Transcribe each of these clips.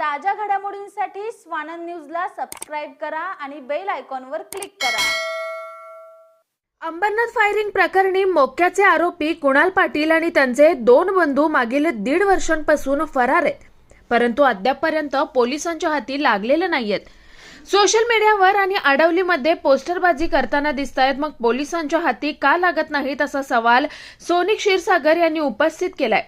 ताज्या घडामोडींसाठी स्वानंद न्यूजला सबस्क्राईब करा आणि बेल आयकॉनवर क्लिक करा. अंबरनाथ फायरिंग प्रकरणी मोक्याचे आरोपी कुणाल पाटील आणि त्यांचे दोन बंधू मागील दीड वर्षांपासून फरार आहेत. परंतु अद्यापपर्यंत पोलिसांच्या हाती लागलेले नाहीयेत. सोशल मीडियावर आणि आडवलीमध्ये पोस्टरबाजी करताना दिसत आहेत मग पोलिसांच्या हाती का लागत नाहीत असा सवाल सोनिक क्षीरसागर यांनी उपस्थित केलाय.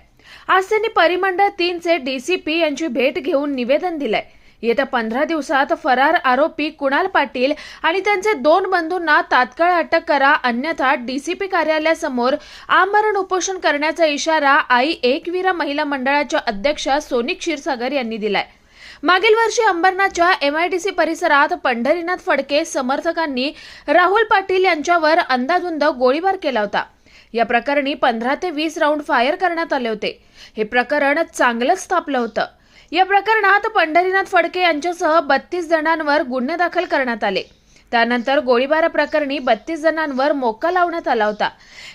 आज त्यांनी परिमंडळ तीनचे डीसीपी यांची भेट घेऊन निवेदन दिलंय. येत्या पंधरा दिवसात फरार आरोपी कुणाल पाटील आणि त्यांचे दोन बंधूंना तात्काळ अटक करा अन्यथा डीसीपी कार्यालयासमोर आमरण उपोषण करण्याचा इशारा आई एकवीरा महिला मंडळाच्या अध्यक्षा सोनी क्षीरसागर यांनी दिलाय. मागील वर्षी अंबरनाथच्या एमआयडीसी परिसरात पंढरीनाथ फडके समर्थकांनी राहुल पाटील यांच्यावर अंदाधुंद गोळीबार केला होता. या प्रकरणी पंधरा ते वीस राऊंड फायर करण्यात आले होते. हे प्रकरण चांगलंच तापलं होतं. या प्रकरणात पंढरीनाथ फडके यांच्यासह बत्तीस जणांवर गुन्हे दाखल करण्यात आले. त्यानंतर गोळीबारा प्रकरणी बत्तीस जणांवर मोका लावण्यात आला होता.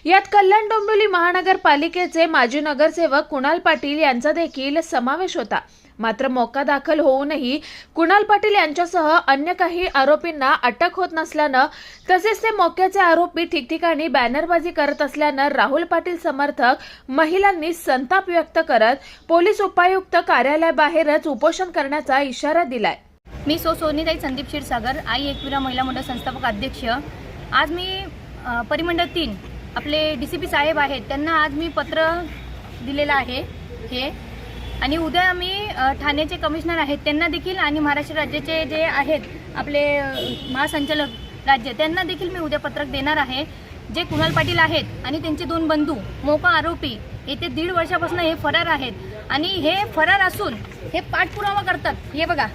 यात कल्याण डोंबिवली महानगरपालिकेचे माजी नगरसेवक कुणाल पाटील यांचा देखील समावेश होता. मात्र मौका दाखल होऊनही कुणाल पाटील यांच्यासह अन्य काही आरोपींना अटक होत नसल्यानं तसेच ते मोक्याचे आरोपी ठिकठिकाणी बॅनरबाजी करत असल्यानं राहुल पाटील समर्थक महिलांनी संताप व्यक्त करत पोलीस उपायुक्त कार्यालयाबाहेरच उपोषण करण्याचा इशारा दिलाय. मी सो सोनीताई संदीप क्षीरसागर आई एकविरा महिला मंडळ संस्थापक अध्यक्ष. आज मी परिमंडळ तीन आपले डी सी पी साहेब आहेत त्यांना आज मी पत्र दिलेलं आहे हे. आणि उद्या मी ठाण्याचे कमिशनर आहेत त्यांना देखील आणि महाराष्ट्र राज्याचे जे आहेत आपले महासंचालक राज्य त्यांना देखील मी उद्या पत्रक देणार आहे. जे कुणाल पाटील आहेत आणि त्यांचे दोन बंधू मोका आरोपी येते दीड वर्षापासून हे फरार आहेत. आणि हे फरार असून हे पाठपुरावा करतात. हे बघा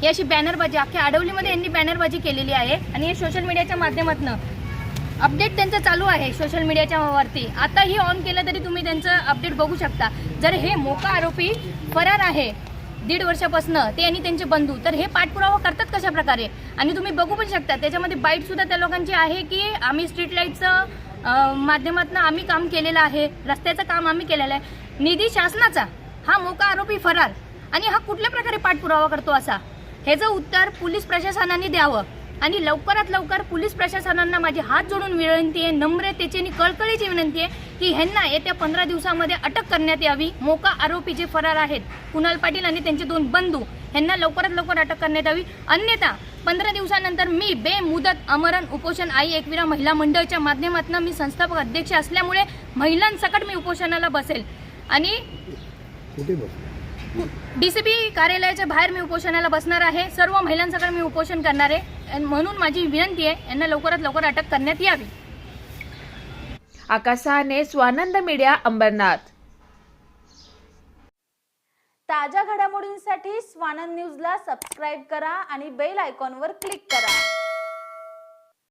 ही अशी बॅनरबाजी अख्ख्या आडवलीमध्ये यांनी बॅनरबाजी केलेली आहे. आणि हे सोशल मीडियाच्या माध्यमातून अपडेट त्यांचं चालू आहे सोशल मीडियाच्या वरती. आताही ऑन केलं तरी तुम्ही त्यांचं अपडेट बघू शकता. जर हे मोका आरोपी फरार आहे दीड वर्षापासून ते आणि त्यांचे बंधू तर हे पाठपुरावा करतात कशा प्रकारे आणि तुम्ही बघू पण शकता त्याच्यामध्ये बाईट सुद्धा त्या लोकांची आहे की आम्ही स्ट्रीट लाईटचं माध्यमातून आम्ही काम केलेलं आहे रस्त्याचं काम आम्ही केलेलं आहे. निधी शासनाचा हा मोका आरोपी फरार. आणि हा कुठल्या प्रकारे पाठपुरावा करतो असा? ह्याचं उत्तर पोलीस प्रशासनाने द्यावं. आणि लवकरात लवकर पोलीस प्रशासनांना माझी हात जोडून विनंती आहे नम्रतेची आणि कळकळीची विनंती आहे की ह्यांना येत्या पंधरा दिवसामध्ये अटक करण्यात यावी. मोका आरोपी जे फरार आहेत कुणाल पाटील आणि त्यांचे दोन बंधू ह्यांना लवकरात लवकर अटक करण्यात यावी. अन्यथा पंधरा दिवसानंतर मी बेमुदत अमरण उपोषण आई एकविरा महिला मंडळच्या माध्यमातून मी संस्थापक अध्यक्ष असल्यामुळे महिलांसकट मी उपोषणाला बसेल. आणि डीसीपी कार्यालयाच्या बाहेर मी उपोषणाला बसणार आहे. सर्व महिलांसकट मी उपोषण करणार आहे. म्हणून माझी विनंती आहे यांना लवकरात लवकर अटक करण्यात यावी. आकाशाने स्वानंद मीडिया अंबरनाथ. ताज्या घडामोडींसाठी स्वानंद न्यूजला सबस्क्राईब करा आणि बेल आयकॉनवर क्लिक करा.